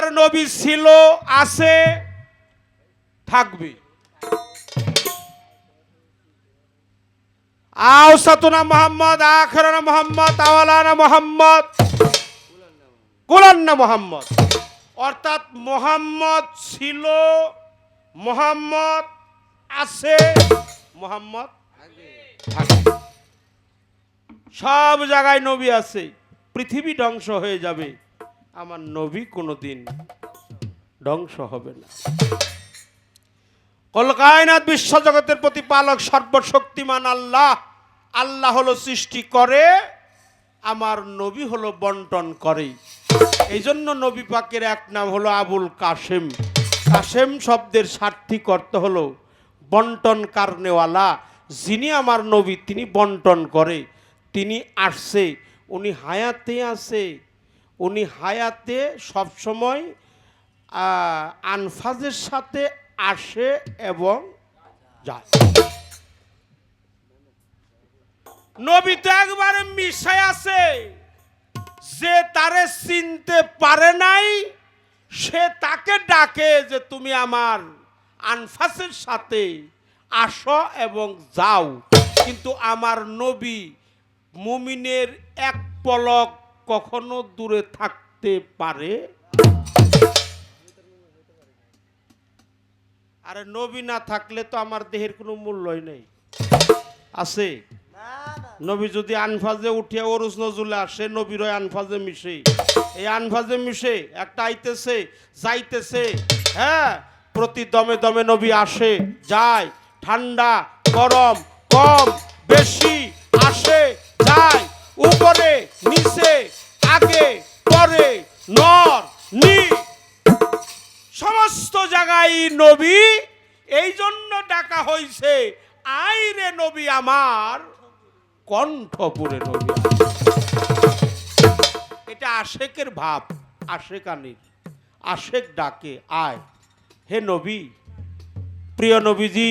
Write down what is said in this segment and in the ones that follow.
আমার নবী ছিল, আছে, থাকবে। আওসাতুনা মোহাম্মদ, আখরানা মোহাম্মদ আওয়ালানা মোহাম্মদ কুলান্না মোহাম্মদ। অর্থাৎ মোহাম্মদ ছিল, মোহাম্মদ আছে, মোহাম্মদ সব জায়গায় নবী আছে, পৃথিবী ধ্বংস হয়ে যাবে। আমার নবী কোনোদিন ধ্বংস হবে না। কলকায়নাথ বিশ্বজগতের প্রতিপালক সর্বশক্তিমান আল্লাহ। আল্লাহ হলো সৃষ্টি করে, আমার নবী হলো বন্টন করে। এই জন্য নবী পাকের এক নাম হলো আবুল কাশেম। কাশেম শব্দের সার্থিক অর্থ হলো বন্টন কারণেওয়ালা। যিনি আমার নবী, তিনি বন্টন করে, তিনি আসছে, উনি হায়াতে আছে উনি হায়াতে সবসময় আনফাজের সাথে আসে এবং যায়। নবী তো একবারে মিশাই আছে, যে তারে চিনতে পারে নাই, সে তাকে ডাকে যে তুমি আমার আনফাসের সাথে আসো এবং যাও। কিন্তু আমার নবী মুমিনের এক পলক কখনো দূরে থাকতে পারে? আরে নবী না থাকলে তো আমার দেহের কোনো মূল্যই নেই। আছে? নবী যদি আনফাজে উঠিয়া ওরুজ নজরুলে আসে নবীর আনফাজে মিশে। এই আনফাজে মিশে, একটা আইতেছে, যাইতেছে হ্যাঁ? প্রতি দমে দমে নবী আসে, যায়। ঠান্ডা, গরম, কম, বেশি, আসে, যায়। উপরে নিচে আগে, পরে, নর নি সমস্ত জায়গায় নবী এই জন্য ডাকা হইছে আই রে নবী আমার, কণ্ঠপুরে নবী এটা আশেকের ভাব, আশেকানির। আশেক ডাকে, আয়। হে নবী, প্রিয় নবীজি,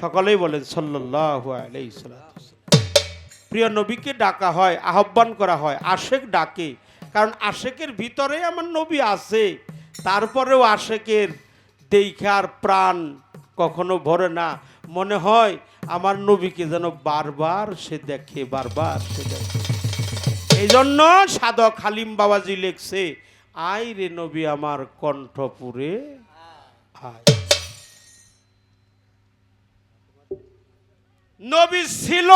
সকলেই বলেন, সাল্লাল্লাহু আলাইহি সাল্লাম। প্রিয় নবীকে ডাকা হয়, আহ্বান করা হয়, আশেক ডাকে। কারণ আশেকের ভিতরে আমার নবী আছে, তারপরেও আশেকের দেখার প্রাণ কখনো ভরে না। মনে হয় আমার নবীকে যেন বারবার সে দেখে, বারবার সে দেখে। এই জন্য সাধক হালিম বাবাজি লেখছে আয় রে নবী, আমার কণ্ঠপুরে আয়। নবী ছিল।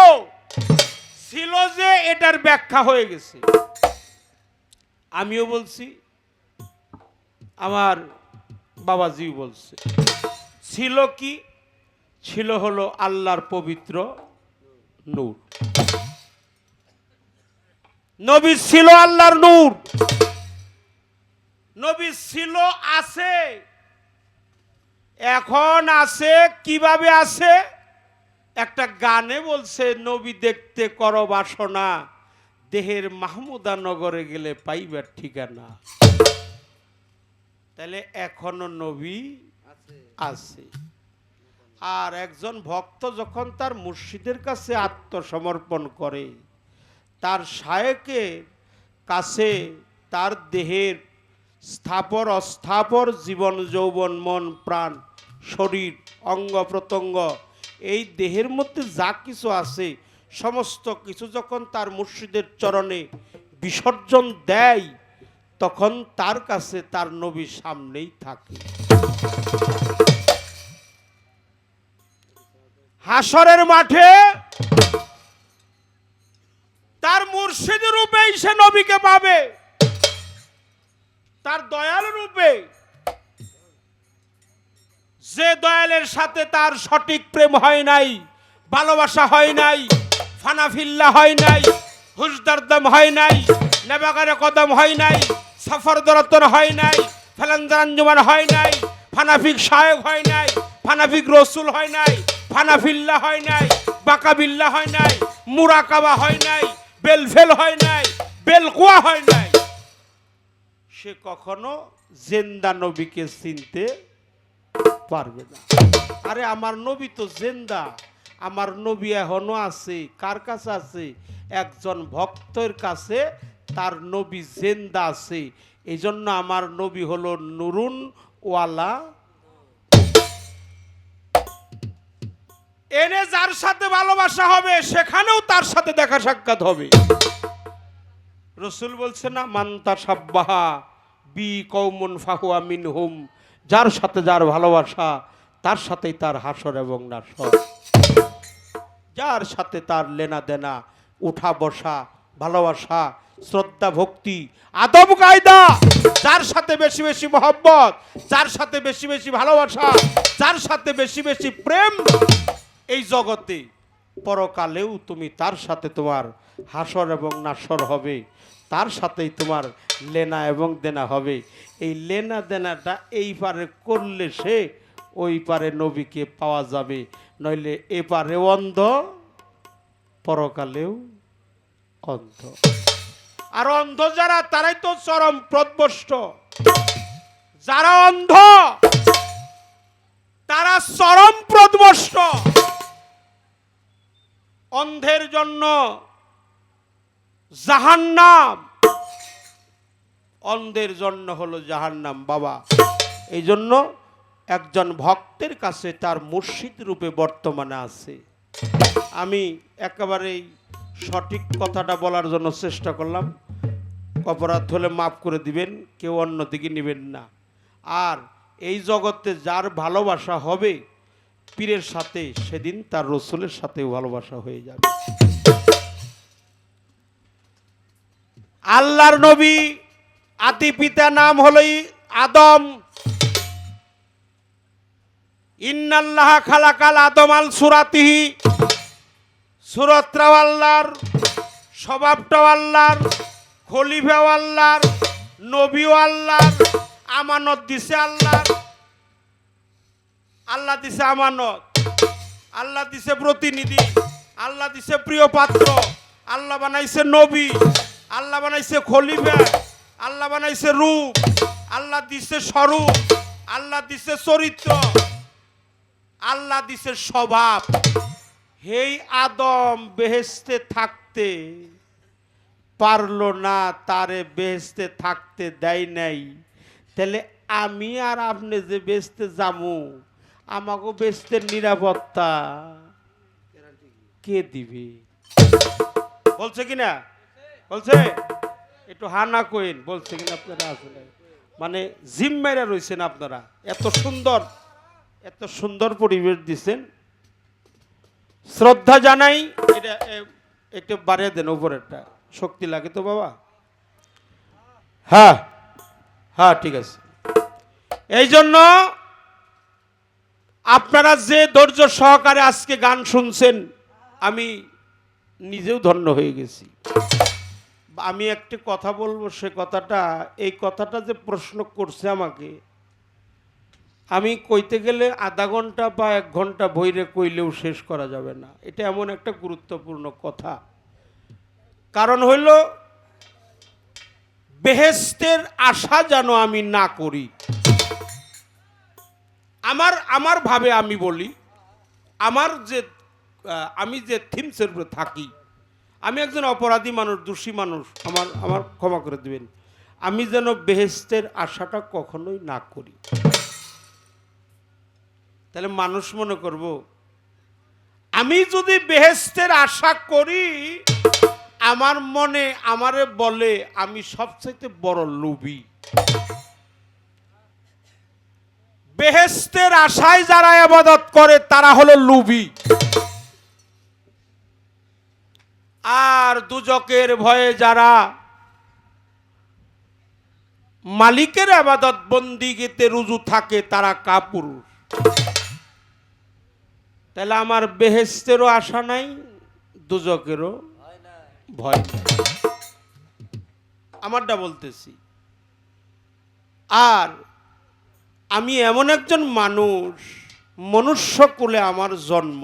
ছিল যে এটার ব্যাখ্যা হয়ে গেছে। আমিও বলছি, আমার বাবাজিও বলছে। ছিল কি? ছিল হলো আল্লাহর পবিত্র নূর। নবী ছিল আল্লাহর নূর। নবী ছিল, আছে। এখন আছে, কীভাবে আছে? একটা গানে বলছে নবী দেখতে কর বাসনা দেহের মাহমুদা নগরে গেলে পাইবার ঠিকানা। তাহলে এখনও নবী আছে। আর একজন ভক্ত যখন তার মুর্শিদের কাছে আত্মসমর্পণ করে তার শায়কের কাছে তার দেহের স্থাপর অস্থাপর জীবন যৌবন মন প্রাণ শরীর অঙ্গ প্রত্যঙ্গ এই দেহের মধ্যে যা কিছু আছে, সমস্ত কিছু যখন তার মুর্শিদের চরণে বিসর্জন দেয়, তখন তার কাছে তার নবী সামনেই থাকে। হাসরের মাঠে তার মুর্শিদ রূপেই সে নবীকে পাবে। তার দয়াল রূপে যে দয়ালের সাথে তার সঠিক প্রেম হয় নাই ভালোবাসা হয় নাই ফানাফিল্লা হয় নাই হুজদারদম হয় নাই নেবাগারে কদম হয় নাই সফর দরতন হয় নাই ফেলান্দারাঞ্জুমান হয় নাই ফানাফিক সাহেব হয় নাই ফানাফিক রসুল হয় নাই ফানাফিল্লা হয় নাই বাকাবিল্লা হয় নাই মুরাকাবা হয় নাই বেলফেল হয় নাই বেলকুয়া হয় নাই সে কখনো জেন্দা নবীকে চিনতে পারবে না আরে আমার নবী তো জেন্দা। আমার নবী এখনও আছে, কার কাছে আছে? একজন ভক্তের কাছে তার নবী জেন্দা আছে। এই জন্য আমার নবী হলো নুরুন ওয়ালা। এনে যার সাথে ভালোবাসা হবে, সেখানেও তার সাথে দেখা সাক্ষাৎ হবে। রসুল বলছে না মান্তা সাব্বাহা বি কৌমন ফাহুয়া মিন হুম যার সাথে যার ভালোবাসা, তার সাথেই তার হাসর এবং নাসর। যার সাথে তার লেনা দেনা, উঠা বসা, ভালোবাসা, শ্রদ্ধা, ভক্তি, আদব, কায়দা, যার সাথে বেশি বেশি মহব্বত, যার সাথে বেশি বেশি ভালোবাসা, যার সাথে বেশি বেশি প্রেম, এই জগতে পরকালেও তুমি তার সাথে তোমার হাসর এবং নাসর হবে। তার সাথেই তোমার লেনা এবং দেনা হবে। এই লেনা দেনাটা এই পারে করলে সে ওই পারে নবীকে পাওয়া যাবে। নইলে এ পারে অন্ধ, পরকালেও অন্ধ। আর অন্ধ যারা, তারাই তো চরম প্রদ্বষ্ট যারা অন্ধ, তারা চরম প্রদ্বষ্ট অন্ধের জন্য জাহান্নাম। অন্ধের জন্য হলো জাহান্নাম, বাবা। এই জন্য একজন ভক্তের কাছে তার মুর্শিদ রূপে বর্তমানে আছে। আমি একেবারেই সঠিক কথাটা বলার জন্য চেষ্টা করলাম। অপরাধ হলে মাফ করে দিবেন, কেউ অন্যদিকে নেবেন না। আর এই জগতে যার ভালোবাসা হবে পীরের সাথে সেদিন তার রসুলের সাথে ভালোবাসা হয়ে যাবে। আল্লাহর নবী আদি পিতা নাম হলোই আদম। ইন্নাল্লাহ খালাকাল আদম আল সুরাতিহি। সুরতরাও আল্লাহর, স্বভাবটাও আল্লাহর, খলিফাও আল্লাহর, নবীও আল্লাহর, আমানত দিছে আল্লাহর। আল্লাহ দিছে আমানত, আল্লাহ দিছে প্রতিনিধি, আল্লাহ দিছে প্রিয় পাত্র, আল্লাহ বানাইছে নবী, আল্লাহ বানাইছে খলিফা, আল্লাহ বানাইছে রূপ, আল্লাহ দিছে স্বরূপ, আল্লাহ দিছে চরিত্র, আল্লাহ দিছে স্বভাব। হেই আদম বেহেস্তে থাকতে পারল না, তারে বেহেস্তে থাকতে দেয় নাই। তাহলে আমি আর আপনি যে বেচতে যামু আমাকে বেচতে নিরাপত্তা। কে দিবে? বলছে কিনা? বলছে? একটু হানা কইন, বলছে কিনা আপনারা আসলে। মানে জিম মেরা রয়েছেন আপনারা। এত সুন্দর এত সুন্দর পরিবেশ দিচ্ছেন শ্রদ্ধা জানাই, এটা একটু বাড়িয়ে দেন উপরেরটা। শক্তি লাগে তো বাবা। হ্যাঁ হ্যাঁ ঠিক আছে। এই জন্য আপনারা যে ধৈর্য সহকারে আজকে গান শুনছেন, আমি নিজেও ধন্য হয়ে গেছি। আমি একটি কথা বলব, সে কথাটা, এই কথাটা যে প্রশ্ন করছে আমাকে, আমি কইতে গেলে আধা ঘণ্টা বা এক ঘণ্টা বইরে কইলেও শেষ করা যাবে না। এটা এমন একটা গুরুত্বপূর্ণ কথা। কারণ হইল, বেহেস্তের আশা যেন আমি না করি। আমার আমার ভাবে আমি বলি, আমার যে আমি যে থিমসের উপরে থাকি, আমি একজন অপরাধী মানুষ, দোষী মানুষ, আমার আমার ক্ষমা করে দিবেন। আমি যেন বেহেস্তের আশাটা কখনোই না করি। তাহলে মানুষ মনে করব, আমি যদি বেহেস্তের আশা করি, আমার মনে, আমারে বলে আমি সবচাইতে বড় লোভী। বেহেস্তের আশায় যারা আবাদত করে, তারা হলো লুবি। আর দুজকের ভয়ে যারা মালিকের আবাদত বন্দিগিতে রুজু থাকে, তারা কাপুরুষ। তাহলে আমার বেহেস্তেরও আশা নাই, দুজকেরও ভয় আমারটা বলতেছি। আর আমি এমন একজন মানুষ, মনুষ্য কুলে আমার জন্ম।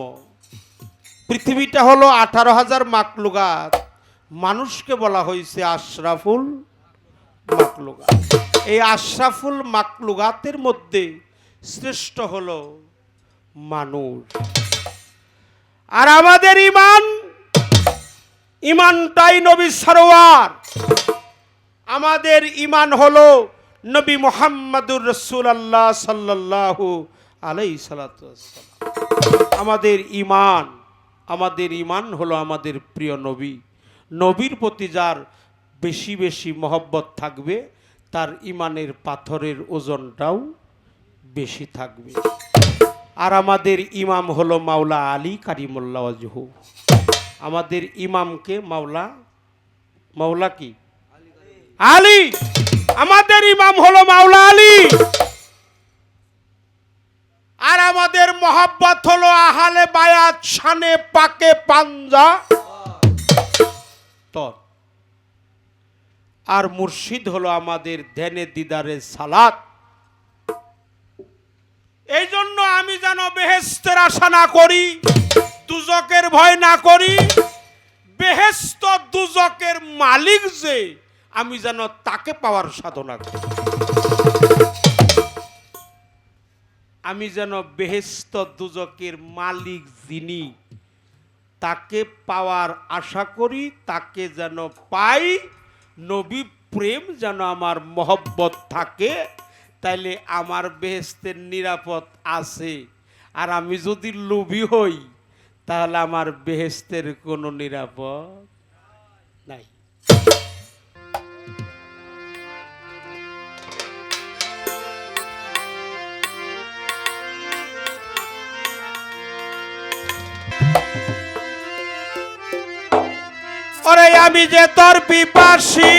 পৃথিবীটা হলো আঠারো হাজার মাকলুগাত মানুষকে বলা হয়েছে আশরাফুল মাকলুগাত এই আশরাফুল মাকলুগাতের মধ্যে শ্রেষ্ঠ হলো মানুষ। আর আমাদের ইমান, ইমানটাই নবী সরোয়ার। আমাদের ইমান হলো নবী মোহাম্মদুর রসুল্লাহ সাল্লাল্লাহু আলাই আমাদের ইমান আমাদের ইমান হলো আমাদের প্রিয় নবী। নবীর প্রতি যার বেশি বেশি মহব্বত থাকবে, তার ইমানের পাথরের ওজনটাও বেশি থাকবে। আর আমাদের ইমাম হলো মাওলা আলী কারিমুল্লাহ ওয়াজহু। আমাদের ইমামকে মাওলা মাওলা কি? আলী। আমাদের ইমাম হলো মাওলা আলী। আর আমাদের মহাব্বত হলো আহালে বায়াত শানে পাকে পাঞ্জা। আর মুর্শিদ হলো আমাদের ধ্যানে দিদারে সালাত। এই জন্য আমি যেন বেহেস্তের আশা না করি, দুজকের ভয় না করি, বেহেস্ত দুজকের মালিক যে আমি যেন তাকে পাওয়ার সাধনা করি। আমি যেন বেহেস্ত দুজকের মালিক যিনি, তাকে পাওয়ার আশা করি, তাকে যেন পাই, নবী প্রেম যেন আমার মহব্বত থাকে, তাইলে আমার বেহেস্তের নিরাপদ আছে। আর আমি যদি লোভী হই, তাহলে আমার বেহেস্তের কোনো নিরাপদ আমি যে তোর পিপাসী।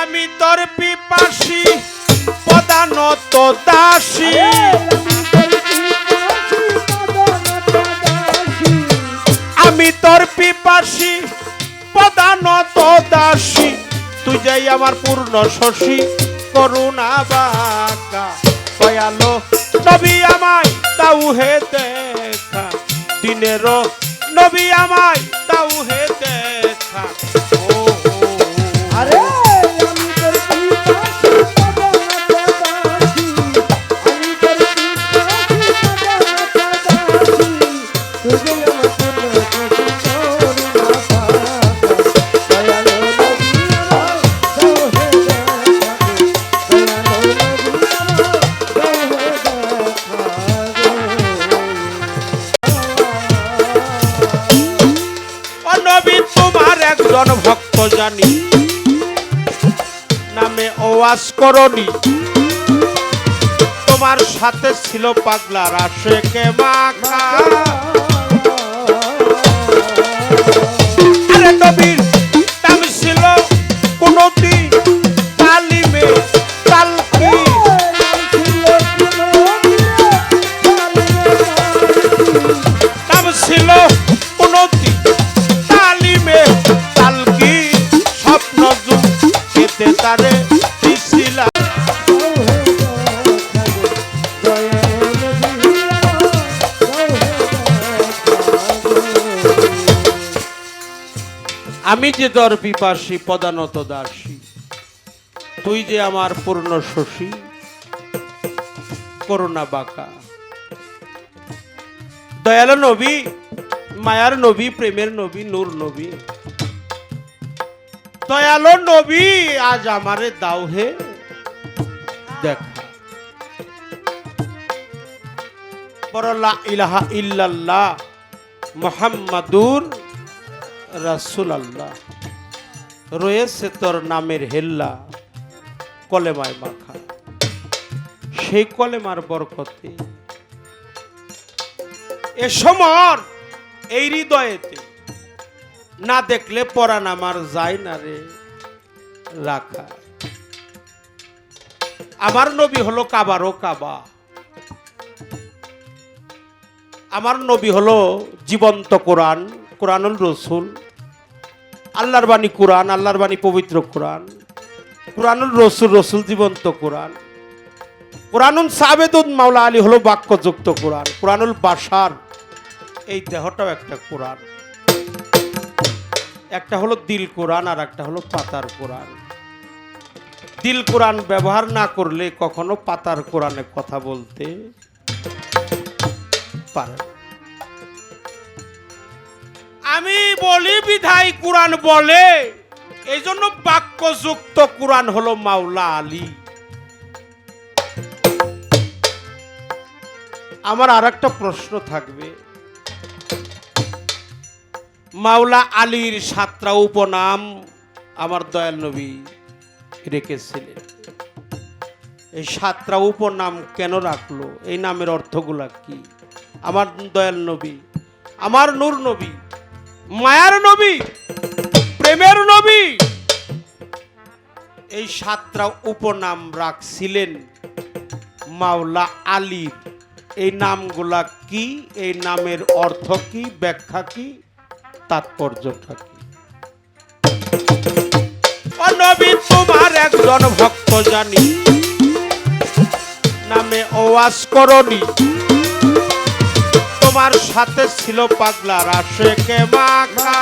আমি তোর পিপাসী প্রধানত দাসী। আমি তোর পিপাসী প্রধানত দাসী। তুই যাই আমার পূর্ণ শশী, করুণা বাকালো নবী আমায় তাও হে দেখা। দিনের নবী আমায় তাও হে দেখা। জানি। নামে ওয়াজ করনি। তোমার সাথে ছিল পাগলার আশেকে মাখা? আমি যে দর পিপাসী, পদানত দাসী, তুই যে আমার পূর্ণ শশী, করুণা বাঁকা। দয়ালু নবী, মায়ার নবী, প্রেমের নবী, নূর নবী। দয়াল নবী, আজ আমারে দাও হে। দেখা। বড়লা ইলাহা ইল্লাল্লাহ, মোহাম্মদুর রাসুল আল্লাহ রয়েছে তোর নামের হেল্লা, কলেমায় মাখা। সেই কলেমার বরকতে, এ সমর, এই হৃদয়েতে, না দেখলে পরাণ আমার যায় না রে, রাখা। আমার নবী হলো কাবারও কাবা। আমার নবী হলো জীবন্ত কোরআন। কোরআনুল রসুল, আল্লাহর বাণী কোরআন, আল্লাহর বাণী পবিত্র কোরআন, কোরআনুল রসুল রসুল জীবন্ত কোরআন, কোরআনুল সাবেদুন মাওলা আলী হলো বাক্যযুক্ত কোরআন, কোরআনুল বাসার এই দেহটাও একটা কোরআন একটা হলো দিল কোরআন আর একটা হলো পাতার কোরআন দিল কোরআন ব্যবহার না করলে কখনো পাতার কোরআনে কথা বলতে পারে। আমি বলি বিধায় কোরআন বলে। এই জন্য বাক্যযুক্ত কোরআন হলো মাওলা আলী। আমার আর একটা প্রশ্ন থাকবে। মাওলা আলীর সাতটা উপনাম আমার দয়াল নবী রেখেছিলেন। এই সাতটা উপনাম কেন রাখল? এই নামের অর্থগুলা কি? আমার দয়াল নবী, আমার নূর নবী মায়ার নবী, প্রেমের নবী। এই সাতটা উপনাম রাখছিলেন মাওলা আলীর এই নামগুলা কি? এই নামের অর্থ কি? ব্যাখ্যা কি? তাৎপর্যটা কি? নবী, তোমার একজন ভক্ত জানি। নামে ওয়াজ করনি। তোমার সাথে ছিল পাগলার আশেকে মাখা?